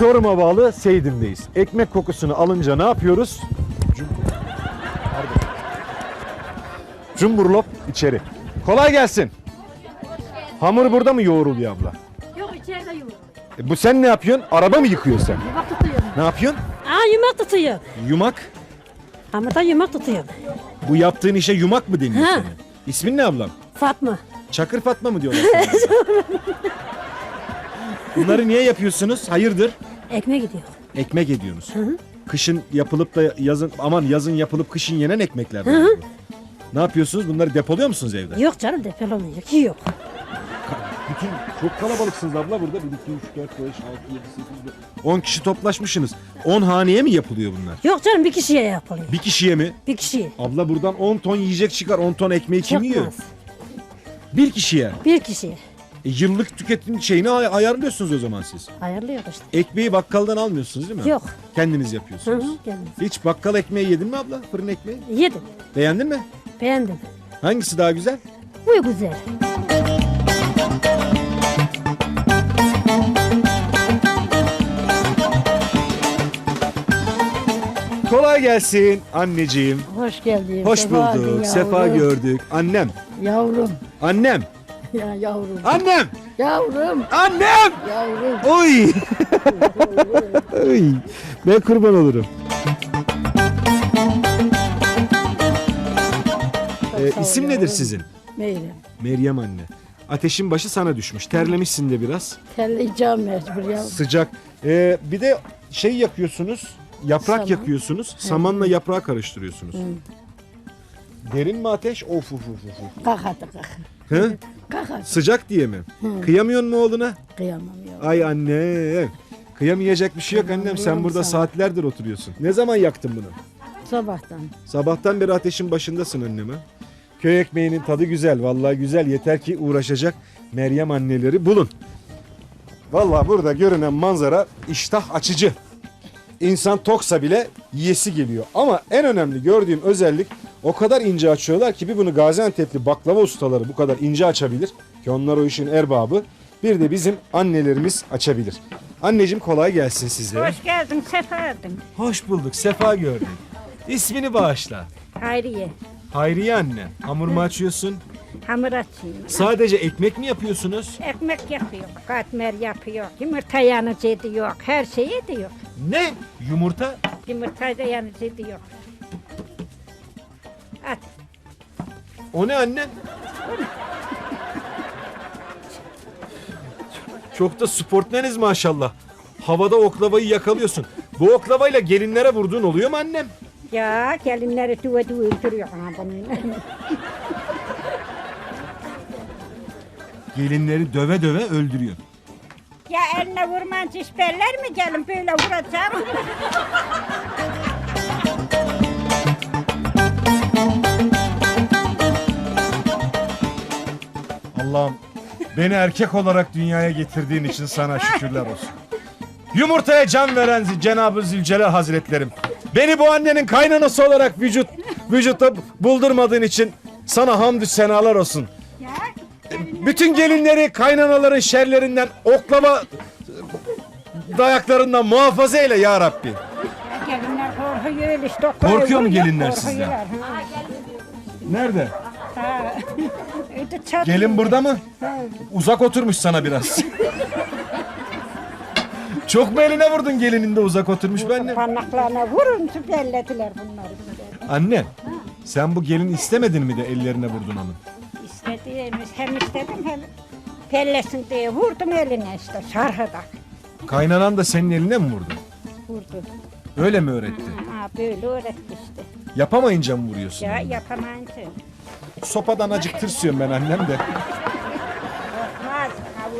Çorum'a bağlı Seydim'deyiz. Ekmek kokusunu alınca ne yapıyoruz? Cumburlop içeri. Kolay gelsin. Hamur burada mı yoğruluyor abla? Yok içeride yumak. E bu sen ne yapıyorsun? Araba mı yıkıyorsun sen? Yumak tutuyorum. Ne yapıyorsun? Aa yumak tutuyor. Yumak. Hamurda yumak tutuyor. Bu yaptığın işe yumak mı deniyor Ha. senin? İsmin ne ablam? Fatma. Çakır Fatma mı diyorlar? Bunları niye yapıyorsunuz? Hayırdır? Ekmek gidiyor. Ekmek ediyorsunuz. Kışın yapılıp da yazın aman yazın yapılıp kışın yenen ekmekler. mi bu? Ne yapıyorsunuz? Bunları depoluyor musunuz evde? Yok canım depolamayacak. Yok. Bütün çok kalabalıksınız abla burada. 1 2 3 4 5 6 7 8 10 kişi toplaşmışsınız. 10 haneye mi yapılıyor bunlar? Yok canım bir kişiye yapılıyor. Bir kişiye mi? Bir kişiye. Abla buradan 10 ton yiyecek çıkar. 10 ton ekmeği kim yiyor? Çıkmaz. Bir kişiye. Bir kişiye. E, yıllık tüketim şeyini ay- ayarlıyorsunuz o zaman siz. Ayarlıyor işte. Ekmeği bakkaldan almıyorsunuz değil mi? Yok. Kendiniz Hı yapıyorsunuz. hı geldim. Hiç bakkal ekmeği yedin mi abla? Fırın ekmeği? Yedim. Beğendin mi? Beğendim. Hangisi daha güzel? Bu güzel. Kolay gelsin anneciğim. Hoş geldin. Hoş sefa bulduk. geldin Sefa yavrum. gördük. Annem. Yavrum. Annem. Ya yavrum. Annem. Yavrum. Annem. Yavrum. Oy. Oy. Ben kurban olurum. Ee, sağ ol isim nedir yavrum. sizin? Meyrem. Meryem anne. Ateşin başı sana düşmüş. Terlemişsin de biraz. Terleyeceğim mecbur yavrum. Sıcak. Ee, bir de şey yakıyorsunuz. Yaprak Saman. yakıyorsunuz. Samanla yaprağı karıştırıyorsunuz. Derin mi ateş? Of of of of. Kalk hadi kalk. Hı? Kalk hadi. Sıcak diye mi? Kıyamıyorsun mu oğluna? Kıyamam yavrum. Ay anne. Kıyamayacak bir şey yok annem. Sen Kıyamam burada sana. saatlerdir oturuyorsun. Ne zaman yaktın bunu? Sabahtan. Sabahtan beri ateşin başındasın anneme. Köy ekmeğinin tadı güzel. Vallahi güzel. Yeter ki uğraşacak Meryem anneleri bulun. Vallahi burada görünen manzara iştah açıcı. İnsan toksa bile yiyesi geliyor. Ama en önemli gördüğüm özellik o kadar ince açıyorlar ki bir bunu Gaziantep'li baklava ustaları bu kadar ince açabilir ki onlar o işin erbabı. Bir de bizim annelerimiz açabilir. Anneciğim kolay gelsin size. Hoş geldin, sefa geldin. Hoş bulduk. Sefa gördük. İsmini bağışla. Hayriye, Hayriye anne. Hamur mu açıyorsun? hamur açayım. Sadece ekmek mi yapıyorsunuz? Ekmek yapıyor, katmer yapıyor, yumurta yanıcı ediyor, her şeyi ediyor. Ne? Yumurta? Yumurtayı da yanıcı ediyor. At, O ne anne? Çok da sportmeniz maşallah. Havada oklavayı yakalıyorsun. Bu oklavayla gelinlere vurduğun oluyor mu annem? ya gelinleri duva duva öldürüyor bunu. Gelinleri döve döve öldürüyor. ya eline vurmanca iş beller mi gelin böyle vuracağım? Allah'ım beni erkek olarak dünyaya getirdiğin için sana şükürler olsun. Yumurtaya can veren Cenab-ı Zülcelal Hazretlerim. Beni bu annenin kaynanası olarak vücut vücutta buldurmadığın için sana hamdü senalar olsun. Bütün gelinleri kaynanaların şerlerinden oklava dayaklarından muhafaza eyle ya Rabbi. gelinler korkuyor işte. Korkuyor mu gelinler sizden? Nerede? Ha. Öyle çat- Gelin burada mı? Uzak oturmuş sana biraz. Çok mu eline vurdun gelinin de uzak oturmuş benle? Parmaklarına vurun bellediler bunları. Anne sen bu gelin istemedin mi de ellerine vurdun onu? İstediğimiz hem istedim hem pellesin diye vurdum eline işte şarhıda Kaynanan da senin eline mi vurdu? vurdu. Öyle mi öğretti? Ha, böyle öğretti işte. Yapamayınca mı vuruyorsun? Ya yapamayınca. Sopadan acık tırsıyorum ben annem de.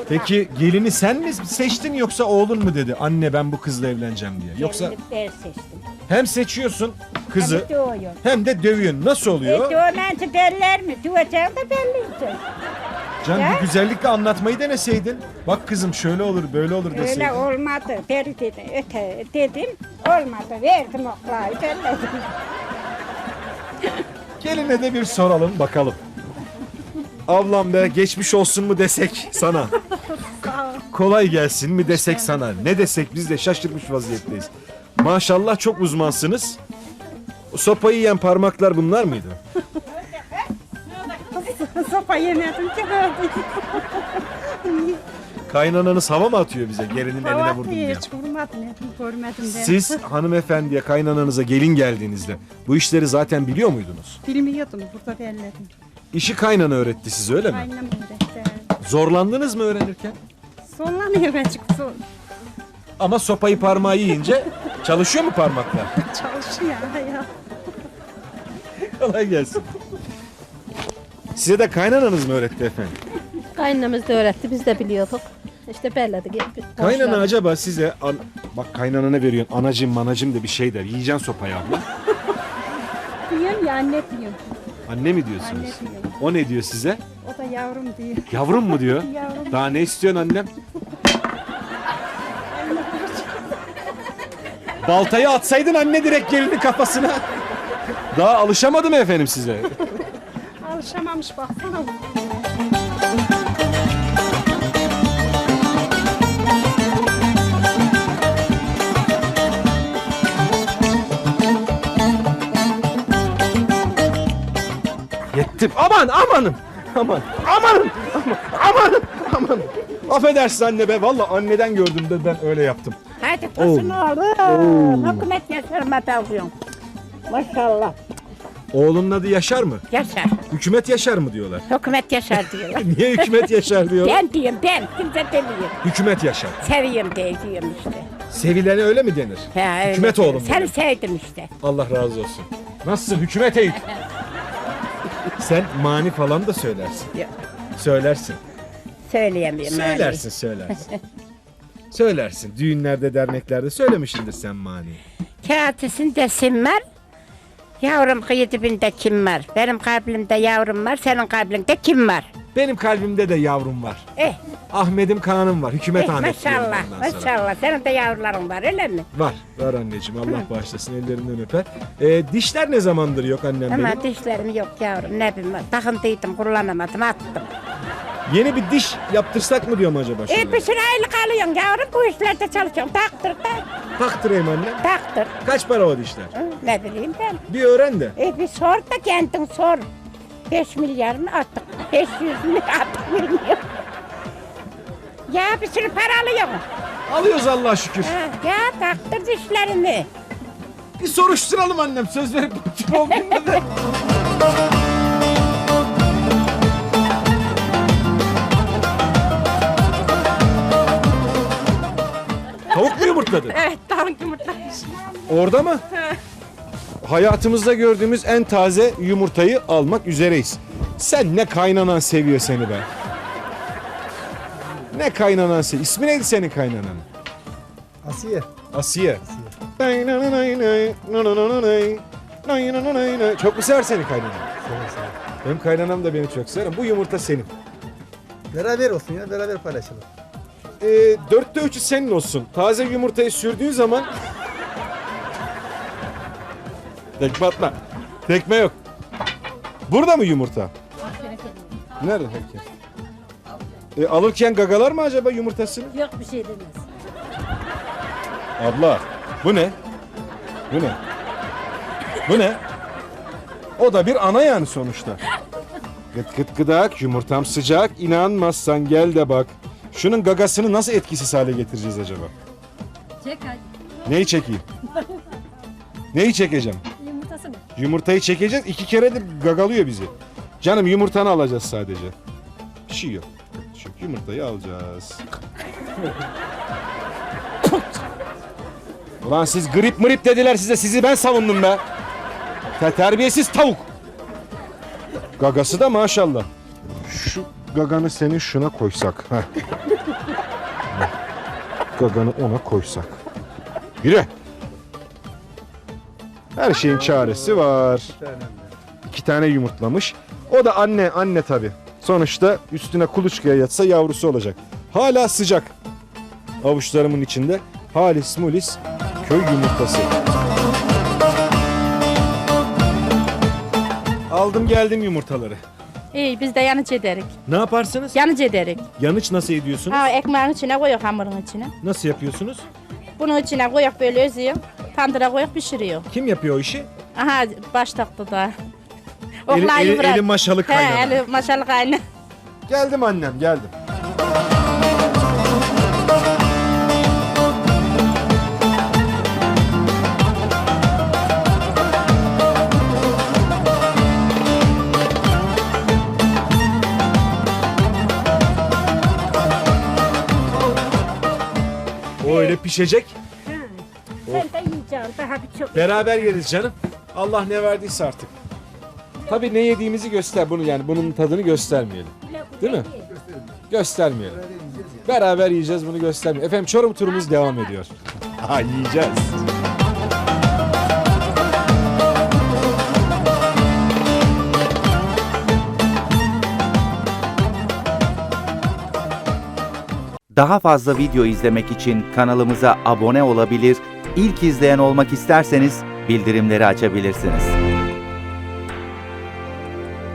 Peki gelini sen mi seçtin yoksa oğlun mu dedi? Anne ben bu kızla evleneceğim diye. Yoksa ben seçtim. hem seçiyorsun kızı Hem de doğuyor. hem de dövüyorsun. Nasıl E, oluyor? dövmence beller mi? Döveceğim de belliydi. Can bir güzellikle anlatmayı deneseydin. Bak kızım şöyle olur böyle olur deseydin. Öyle olmadı. Beri dedi. Öte dedim. Olmadı. Verdim oklayı belledim. Geline de bir soralım bakalım. Ablam be geçmiş olsun mu desek sana. kolay gelsin mi desek sana? Ne desek biz de şaşırmış vaziyetteyiz. Maşallah çok uzmansınız. O sopayı yiyen parmaklar bunlar mıydı? Sopa yemedim ki. Kaynananız hava mı atıyor bize? Gelinin eline vurdum diye. Hiç vurmadım, yedim, görmedim ben. Siz hanımefendiye, kaynananıza gelin geldiğinizde bu işleri zaten biliyor muydunuz? Bilmiyordum, burada belledim. İşi kaynana öğretti size öyle mi? Annem öğretti. Zorlandınız mı öğrenirken? Sonlanıyor açık son. Ama sopayı parmağı yiyince çalışıyor mu parmaklar? Çalışıyor ya. Kolay gelsin. Size de kaynananız mı öğretti efendim? Kaynanamız da öğretti biz de biliyorduk. İşte belledik. Kaynana acaba size an- bak kaynanana veriyorsun anacım manacım da bir şey der. Yiyeceksin sopayı abla. Diyorum ya anne diyor. Anne mi diyorsunuz? Anne diyor. O ne diyor size? O da yavrum diyor. Yavrum mu diyor? Yavrum. Daha ne istiyorsun annem? Baltayı atsaydın anne direkt geldi kafasına. Daha alışamadı mı efendim size? Alışamamış baksana. Yettim. Aman amanın. Aman. Amanın. Aman. Amanın. Amanın. Affedersin anne be. Valla anneden gördüm de ben öyle yaptım. Hadi tosun oğlum. Hükümet yaşarma tavuğum. Maşallah. Oğlunun adı Yaşar mı? Yaşar. Hükümet Yaşar mı diyorlar? Hükümet yaşar diyorlar. Niye hükümet Yaşar diyorlar? ben diyorum ben. Kimse demiyor. Hükümet Yaşar. Seviyorum diye diyorum işte. Sevilene öyle mi denir? Ha, öyle Hükümet oğlum Seni benim. sevdim işte. Allah razı olsun. Nasılsın hükümet Eyüp? Sen mani falan da söylersin. Yok. Söylersin. Söyleyemiyorum. Söylersin söylersin. söylersin. Düğünlerde derneklerde söylemişsindir sen mani. Kağıtısında sim var. Yavrum kıyı dibinde kim var? Benim kalbimde yavrum var, senin kalbinde kim var? Benim kalbimde de yavrum var. Eh, Ahmet'im Kaan'ım var. Hükümet eh Ahmet diyorum maşallah, sonra. maşallah. Senin de yavruların var öyle mi? Var. Var anneciğim. Allah bağışlasın. Ellerinden öper. Ee, dişler ne zamandır yok annem benim? Ama dişlerim yok yavrum, ne bileyim. Takıntıydım, kullanamadım, attım. Yeni bir diş yaptırsak mı diyorum acaba şimdi? E bir sürü aylık alıyorsun yavrum, bu işlerde çalışıyorum. Taktır, tak, Taktırayım annem. taktır. Kaç para o dişler? Hı, Ne bileyim ben. Bir öğren de. E bir sor da kendin sor. 5 milyar mı attık? 500 mü attık bilmiyorum. Ya bir sürü para alıyorsun. Alıyoruz Allah'a şükür. Ha, ya taktır dişlerini. Bir soruşturalım annem. Söz verip oldum da. Tavuk mu yumurtladı? Evet tavuk yumurtlamış. Orada mı? Hayatımızda gördüğümüz en taze yumurtayı almak üzereyiz. Sen ne kaynanan seviyor seni be. Ne kaynanan seviyor. İsmi neydi senin kaynananın? Asiye. Asiye. Çok mu sever seni kaynanan? Benim kaynanam da beni çok sever. Bu yumurta senin. Beraber olsun ya, beraber paylaşalım. Ee, dörtte üçü senin olsun. Taze yumurtayı sürdüğün zaman... Tekme atma. Tekme yok. Burada mı yumurta? Nerede herkes? E, alırken gagalar mı acaba yumurtasını? Yok bir şey demez. Abla bu ne? Bu ne? Bu ne? O da bir ana yani sonuçta. Gıt gıt gıdak yumurtam sıcak inanmazsan gel de bak. Şunun gagasını nasıl etkisiz hale getireceğiz acaba? Çek hadi. Neyi çekeyim? Neyi çekeceğim? Yumurtası mı? Yumurtayı çekeceğiz iki keredir gagalıyor bizi. Canım yumurtanı alacağız sadece. Bir şey yok. Çünkü yumurtayı alacağız. Ulan siz grip mrip dediler size sizi ben savundum be. Te terbiyesiz tavuk. Gagası da maşallah. Şu gaganı senin şuna koysak. Heh. gaganı ona koysak. Yürü. Her şeyin çaresi var. İki tane yumurtlamış. O da anne, anne tabi. Sonuçta üstüne kuluçkaya yatsa yavrusu olacak. Hala sıcak. Avuçlarımın içinde halis mulis köy yumurtası. Aldım geldim yumurtaları. İyi biz de yanıcı ederik. Ne yaparsınız? Yanıcı ederik. Yanıç nasıl ediyorsunuz? Ha ekmeğin içine koyuyor hamurun içine. Nasıl yapıyorsunuz? Bunun içine koyuyor böyle özüyor. Tandıra koyuyor pişiriyor. Kim yapıyor o işi? Aha baş taktı da. Eli, eli, eli maşalık He kaynana. eli maşallah aynı. Geldim annem geldim. O öyle pişecek. Sen de yiyeceksin daha birçok. Beraber yeriz canım. Allah ne verdiyse artık. Tabii ne yediğimizi göster bunu yani bunun tadını göstermeyelim. Değil mi? Göstermeyelim. Beraber yiyeceğiz bunu göstermeyelim. Efendim Çorum turumuz devam ediyor. Ha yiyeceğiz. Daha fazla video izlemek için kanalımıza abone olabilir, ilk izleyen olmak isterseniz bildirimleri açabilirsiniz.